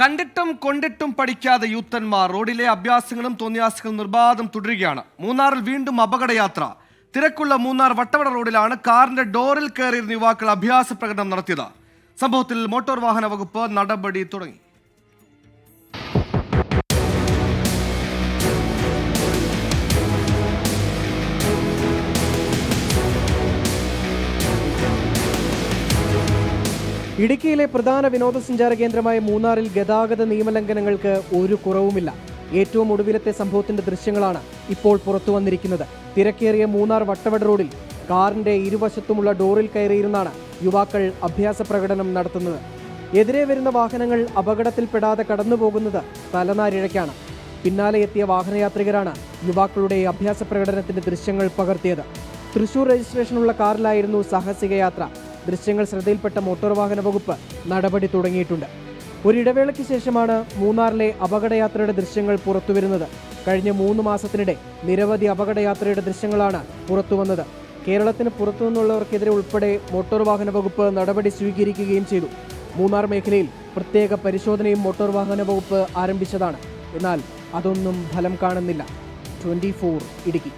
കണ്ടിട്ടും കൊണ്ടിട്ടും പഠിക്കാതെ യൂത്തന്മാർ റോഡിലെ അഭ്യാസങ്ങളും തോന്നിയാസങ്ങളും നിർബാധം തുടരുകയാണ്. മൂന്നാറിൽ വീണ്ടും അപകടയാത്ര. തിരക്കുള്ള മൂന്നാർ വട്ടവട റോഡിലാണ് കാറിന്റെ ഡോറിൽ കയറിയിരുന്ന യുവാക്കൾ അഭ്യാസ പ്രകടനം നടത്തിയത്. സംഭവത്തിൽ മോട്ടോർ വാഹന വകുപ്പ് നടപടി തുടങ്ങി. ഇടുക്കിയിലെ പ്രധാന വിനോദസഞ്ചാര കേന്ദ്രമായ മൂന്നാറിൽ ഗതാഗത നിയമലംഘനങ്ങൾക്ക് ഒരു കുറവുമില്ല. ഏറ്റവും ഒടുവിലത്തെ സംഭവത്തിന്റെ ദൃശ്യങ്ങളാണ് ഇപ്പോൾ പുറത്തു വന്നിരിക്കുന്നത്. തിരക്കേറിയ മൂന്നാർ വട്ടവട റോഡിൽ കാറിന്റെ ഇരുവശത്തുമുള്ള ഡോറിൽ കയറിയിരുന്നാണ് യുവാക്കൾ അഭ്യാസ പ്രകടനം നടത്തുന്നത്. എതിരെ വരുന്ന വാഹനങ്ങൾ അപകടത്തിൽപ്പെടാതെ കടന്നുപോകുന്നത് തലനാരിഴയ്ക്കാണ്. പിന്നാലെ എത്തിയ വാഹനയാത്രികരാണ് യുവാക്കളുടെ അഭ്യാസ പ്രകടനത്തിന്റെ ദൃശ്യങ്ങൾ പകർത്തിയത്. തൃശൂർ രജിസ്ട്രേഷനുള്ള കാറിലായിരുന്നു സാഹസിക യാത്ര ദൃശ്യങ്ങൾ ശ്രദ്ധയിൽപ്പെട്ട മോട്ടോർ വാഹന വകുപ്പ് നടപടി തുടങ്ങിയിട്ടുണ്ട്. ഒരിടവേളയ്ക്ക് ശേഷമാണ് മൂന്നാറിലെ അപകടയാത്രയുടെ ദൃശ്യങ്ങൾ പുറത്തുവരുന്നത്. കഴിഞ്ഞ മൂന്ന് മാസത്തിനിടെ നിരവധി അപകടയാത്രയുടെ ദൃശ്യങ്ങളാണ് പുറത്തുവന്നത്. കേരളത്തിന് പുറത്തുനിന്നുള്ളവർക്കെതിരെ ഉൾപ്പെടെ മോട്ടോർ വാഹന വകുപ്പ് നടപടി സ്വീകരിക്കുകയും ചെയ്തു. മൂന്നാർ മേഖലയിൽ പ്രത്യേക പരിശോധനയും മോട്ടോർ വാഹന വകുപ്പ് ആരംഭിച്ചതാണ്. എന്നാൽ അതൊന്നും ഫലം കാണുന്നില്ല. ട്വന്റി ഇടുക്കി.